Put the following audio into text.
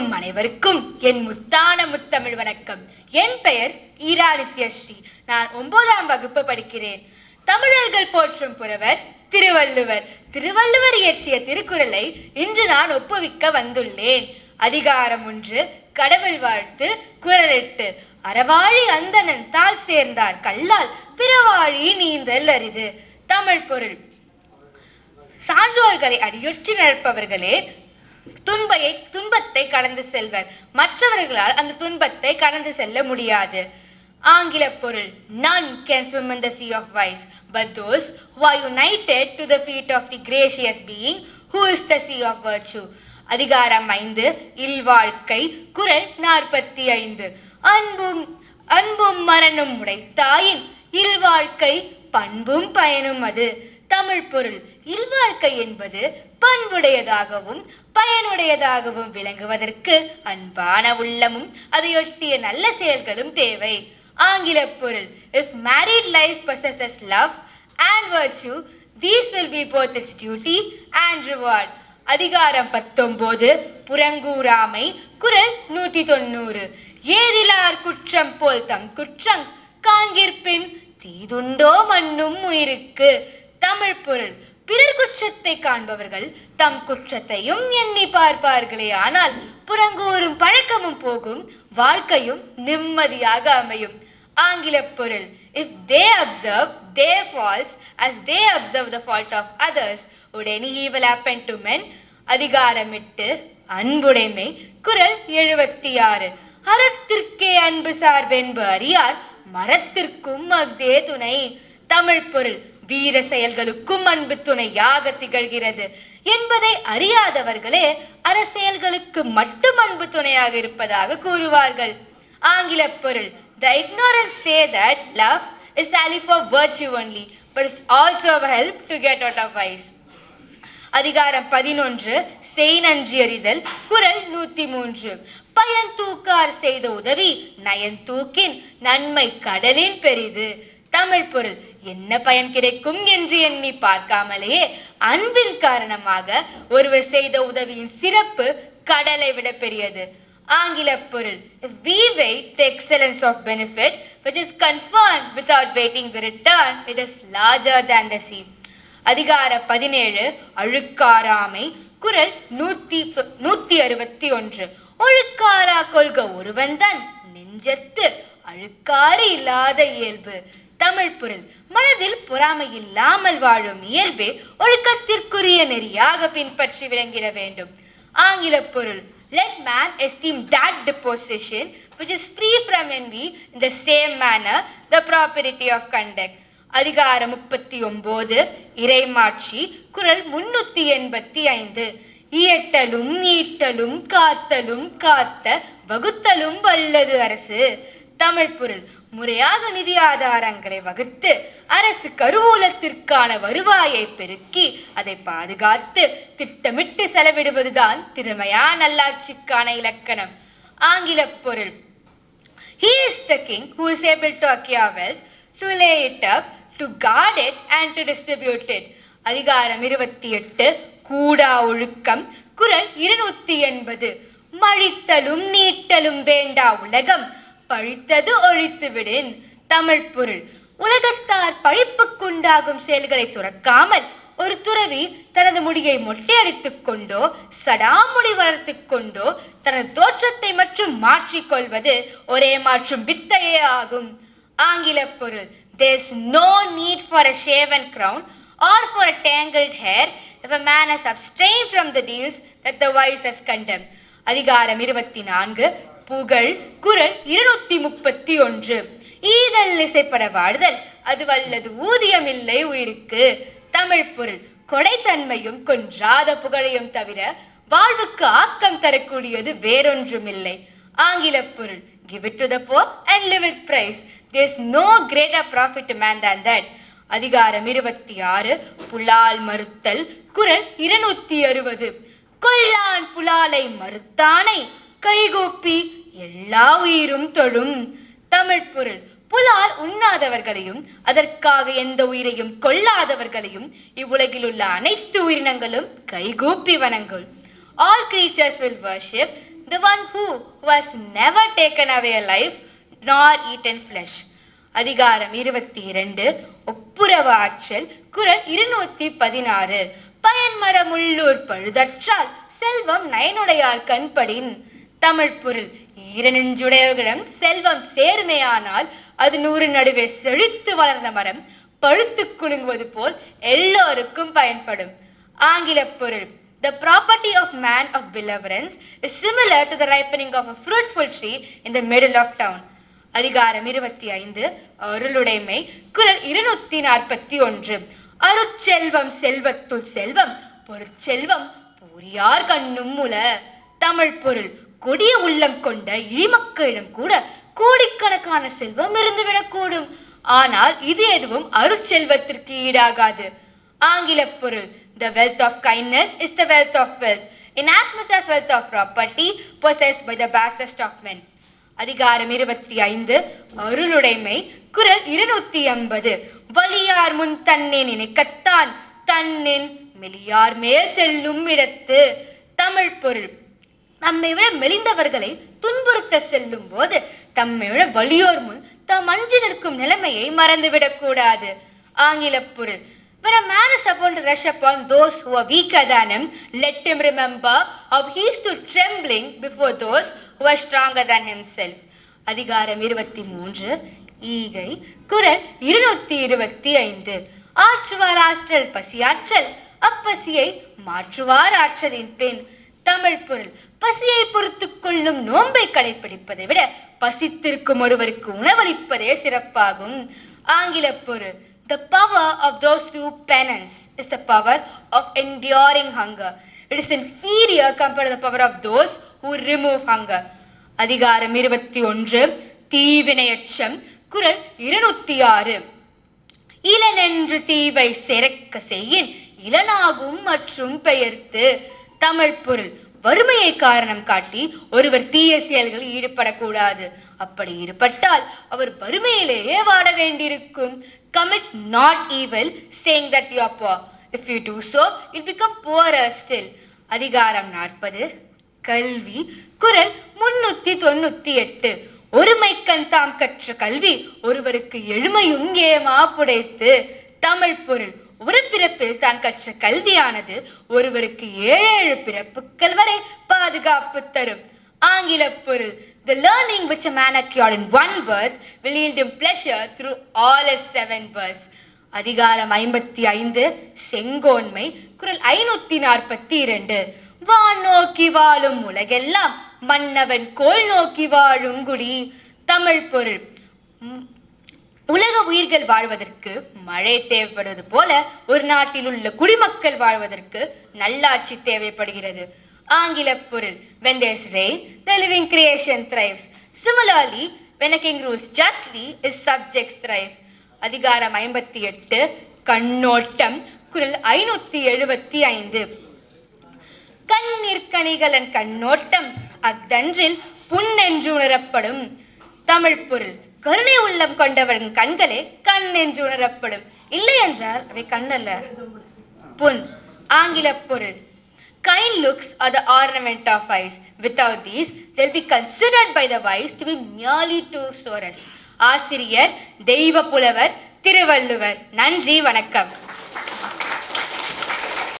கேட்கும் அனைவருக்கும் என் முத்தான முத்தமிழ் வணக்கம். என் பெயர் ஈரா நித்யஸ்ரீ நான் ஒன்பதாம் வகுப்பு படிக்கிறேன். தமிழர்கள் போற்றும் புறவர் திருவள்ளுவர். திருவள்ளுவர் இயற்றிய திருக்குறளை இன்று நான் ஒப்புவிக்க வந்துள்ளேன். அதிகாரம் ஒன்று கடவுள் வாழ்த்து குரலிட்டு அறவாழி அந்தணன் தால் சேர்ந்தார் கல்லால் பிறவாழி நீந்தல் அரிது. தமிழ் பொருள். சான்றோர்களை அடியொற்றி நடப்பவர்களே துன்பையை துன்பத்தை கடந்து செல்வர். மற்றவர்களால் அந்த துன்பத்தை கடந்து செல்ல முடியாது. ஆங்கில பொருள் none can swim in the sea of vice but those who are united to the feet of the gracious being who is the sea of virtue? அதிகாரம் ஐந்து இல்வாழ்க்கை குரல் நாற்பத்தி ஐந்து. அன்பும் அன்பும் மரணம் உடைத்தாயின் இல்வாழ்க்கை பண்பும் பயனும் அது. தமிழ் பொருள் இல்வாழ்க்கை என்பது பண்புடையதாகவும் பயனுடையதாகவும் விளங்குவதற்கு அன்பான உள்ளமும் அதையொட்டிய நல்ல செயல்களும் தேவை. ஆங்கில பொருள் if married life possesses love and virtue these will be both its duty and reward அதிகாரம் பத்தொம்போது புறங்கூறாமை குரல் நூத்தி தொண்ணூறு ஏதிலார் குற்றம் போல் தம் குற்றம் காண்கிற்பின் தீதுண்டோ மண்ணும் உயிருக்கு. தமிழ் பொருள். பிறர் குற்றத்தை காண்பவர்கள் தம் குற்றத்தையும் எண்ணி பார்ப்பார்களே. ஆனால் புறங்கூறும் பழக்கமும் போகும் வாழ்க்கையும் நிம்மதியாக அமையும். ஆங்கில பொருள் if they observe they faults as they observe the fault of others would any evil happen men அதிகாரமிட்டு அன்புடைமை குரல் எழுபத்தி ஆறு அறத்திற்கே அன்பு சார்பென்பு அறியார் மரத்திற்கும் அஃதே துணை. தமிழ் பொருள் வீர செயல்களுக்கும் அன்பு துணையாக திகழ்கிறது. என்பதை அறியாதவர்களே அரசியல்களுக்கு மட்டும் அன்பு துணையாக இருப்பதாக கூறுவார்கள். ஆங்கில பொருள் the ignorance say that love is ally for virtue only but it's also help to get out of of அதிகாரம் பதினொன்று செய் நன்றி அறிதல் குரல் நூத்தி மூன்று பயன் தூக்கார் செய்த உதவி நயன் தூக்கின் நன்மை கடலின் பெரிது தமிழ் பொருள். என்ன பயன் கிடைக்கும் என்று எண்ணி பார்க்காமலேயே அன்பின் காரணமாக ஒருவர் செய்த உதவியின் சிறப்பு கடலை விட பெரியது. ஆங்கில பொருள் we weigh wait excellence of benefit which is conform without waiting waiting return it is larger than the the அதிகார பதினேழு அழுக்காராமை குரல் நூத்தி நூத்தி அறுபத்தி ஒன்று. ஒழுக்காரா கொள்க ஒருவன்தான் நெஞ்சத்து அழுக்காறு இல்லாத இயல்பு. தமிழ் பொருள் மனதில் பொறாமை இல்லாமல் வாழும் இயல்பே ஒழுக்கத்திற்குரிய நெறியாக பின்பற்றி விளங்கிட வேண்டும். ஆங்கில பொருள் let man esteem that deposition which is free from envy in the same manner the property of conduct அதிகாரம் முப்பத்தி ஒன்பது இறைமாட்சி குரல் முன்னூத்தி எண்பத்தி ஐந்து. இயட்டலும் ஈட்டலும் காத்தலும் காத்த வகுத்தலும் வல்லது அரசு. தமிழ் பொருள் முறையாக நிதி ஆதாரங்களை வகுத்து அரசு கருவூலத்திற்கான வருவாயை பெருக்கி அதை பாதுகாத்து திட்டமிட்டு செலவிடுவதுதான் திறமையா நல்லாட்சிக்கான இலக்கணம். ஆங்கில பொருள். He is the king who is able to acquire wealth, to lay it up, to guard it and to distribute it. அதிகாரம் இருபத்தி எட்டு கூடா ஒழுக்கம். குரல் இருநூத்தி எண்பது. மழித்தலும் நீட்டலும் வேண்டா உலகம். பழித்தது ஒழித்துவிடேன் தமிழ் பொருள். உலகத்தார் பழிப்புக்குண்டாகும் செயல்களை துறக்காமல் ஒரு துறவி தனது முடியை மொட்டையடித்துக் கொண்டோ சடாமுடி வளர்த்துக் கொண்டோ தனது தோற்றத்தை மற்றும் மாற்றிக்கொள்வது ஒரே மாற்றும் வித்தையே ஆகும். ஆங்கில பொருள். There's no need for a shaven crown or for a tangled hair if a man has abstained from the deeds that the wise has condemn அதிகாரம் இருபத்தி நான்கு புகழ் குரல் இருநூத்தி முப்பத்தி ஒன்று ஈதல் இசைப்பட வாழ்தல் அது வல்லது ஊதியமில்லை உயிருக்கு. தமிழ் பொருள் கொடைத்தன்மையும் கொன்றாத புகழையும் தவிர வாழ்வுக்கு ஆக்கம் தரக்கூடியது வேறொன்றுமில்லை. ஆங்கில பொருள் give it to the poor and live with praise there's no greater profit man than that அதிகாரம் இருபத்தி ஆறு புலால் மறுத்தல் குரல் இருநூத்தி அறுபது. கொல்லான் புலாலை மறுத்தானை கைகோப்பி எல்லா உயிரும் தொழும் தமிழ் பொருள். புலால் உண்ணாதவர்களையும் அதற்காக எந்த உயிரையும் கொல்லாதவர்களையும் இவ்வுலகில் உள்ள அனைத்து உயிரினங்களும் கைகூப்பி வணங்கும். Creatures will worship the one who was never taken away life nor eat and flesh அதிகாரம் இருபத்தி இரண்டு ஒப்புரவ ஆற்றல் குரல் இருநூத்தி பதினாறு. பயன்மரம் உள்ளூர் பழுதற்றால் செல்வம் நயனுடையார் கண்படின். தமிழ் பொருள். ஈரநெஞ்சுடையவர்களிடம் செல்வம் சேர்மையானால் அது நூறு நடுவே செழித்து வளர்ந்த மரம் பழுத்து குலுங்குவது போல் எல்லோருக்கும் பயன்படும். ஆங்கில பொருள். The property of man of benevolence is similar to the ripening of a fruitful tree in the middle of town. அதிகாரம் இருபத்தி ஐந்து அருளுடைமை குரல் இருநூத்தி நாற்பத்தி ஒன்று. அருட்செல்வம் செல்வத்துள் செல்வம் பொருட்செல்வம் பொறியார் கண்ணும் முல. தமிழ் பொருள். கொடிய உள்ளம் கொண்ட இழிமக்களிடம் கூட கோடிக்கணக்கான செல்வம் இருந்துவிடக்கூடும் ஆனால் இது எதுவும் அருட்செல்வத்திற்கு ஈடாகாது. ஆங்கில பொருள் the wealth of kindness is the wealth of wealth in as much as wealth of property possess by the basest of men அதிகாரம் இருபத்தி ஐந்து அருளுடைமை. குரல் இருநூத்தி ஐம்பது வலியார் முன் தன்னை நினைக்கத்தான் தன்னின் மெலியார் மேல் செல்லும் இடத்து. தமிழ் பொருள் நம்மை விட மெலிந்தவர்களை துன்புறுத்த செல்லும் போது தம்மை விட வலியோர் முன் தாம் அஞ்சு நிற்கும் நிலைமையை மறந்துவிடக் கூடாது. ஆங்கில பொருள் When a man is upon to rush upon those who are weaker than him, let him remember how he stood trembling before those who are stronger than himself. அதிகாரம் இருபத்தி மூன்று ஈகை குரல் இருநூத்தி இருபத்தி ஐந்து ஆற்றுவார் ஆற்றல் பசியாற்றல் அப்பசியை மாற்றுவார் ஆற்றலின் பெண். தமிழ் பொருள். பசியை பொறுத்து கொள்ளும் நோன்பை கடைபிடிப்பதை விட பசித்திருக்கும் ஒருவருக்கு உணவளிப்பதே சிறப்பாகும். ஆங்கில பொருள் the power of those who penance is the power of enduring hunger it is inferior compared the power of those who remove hunger அதிகாரம் இருபத்தி ஒன்று தீவினையச்சம். குரல் இருநூத்தி ஆறு. இளனென்று தீவை சிறக்க செய்யின் இளனாகும் மற்றும் பெயர்த்து. தமிழ் பொருள் வறுமையை காரணம் காட்டி ஒருவர் தீய செயல்களில் ஈடுபடக்கூடாது. அப்படி ஈடுபட்டால் அவர் வறுமையிலேயே வாட வேண்டியிருக்கும். Commit not evil saying that you அப்போ if you do so it become poor still அதிகாரம் நாற்பது. கல்வி. குரல் முன்னூத்தி தொண்ணூத்தி எட்டு. ஒருமைக்கண் தாம் கற்ற கல்வி ஒருவருக்கு எழுமையும் ஏமா புடைத்து. தமிழ் பொருள் ஒரு பிறப்பில் தான் கற்ற கல்வியானது ஒருவருக்கு ஏழு ஏழு பிறப்புக்கள் வரை பாதுகாப்பு தரும். ஆங்கில பொருள் The learning which a man acquired in one birth will yield him pleasure through all his seven births. அதிகாரம் ஐம்பத்தி ஐந்து செங்கோன்மை குரல் ஐநூத்தி நாற்பத்தி இரண்டு. வான் நோக்கி வாழும் உலகெல்லாம் மன்னவன் கோல் நோக்கி வாழும் குடி. தமிழ் பொருள் உயிர்கள் வாழ்வதற்கு மழை தேவைப்படுவது போல ஒரு நாட்டில் உள்ள குடிமக்கள் வாழ்வதற்கு நல்லாட்சி தேவைப்படுகிறது. ஆங்கில பொருள் when there's rain the living creation thrives similarly when a king rules justly his அதிகாரம் ஐம்பத்தி எட்டு கண்ணோட்டம் குரல் ஐநூத்தி எழுபத்தி ஐந்து. கண்ணிற்கணிகளன் கண்ணோட்டம் அஃதன்றில் புண்ணென்று உணரப்படும். தமிழ் பொருள் கருணை உள்ளம் கொண்டவன் கண்களே கண் என்று உணரப்படும் இல்லை என்றால் அவை கண்ணல்ல புண் ஆங்கில பொருள் Kind looks are the ornament of eyes. Without these, they'll be considered by the wise to be merely two sources. ஆசிரியர் தெய்வ புலவர் திருவள்ளுவர் நன்றி வணக்கம்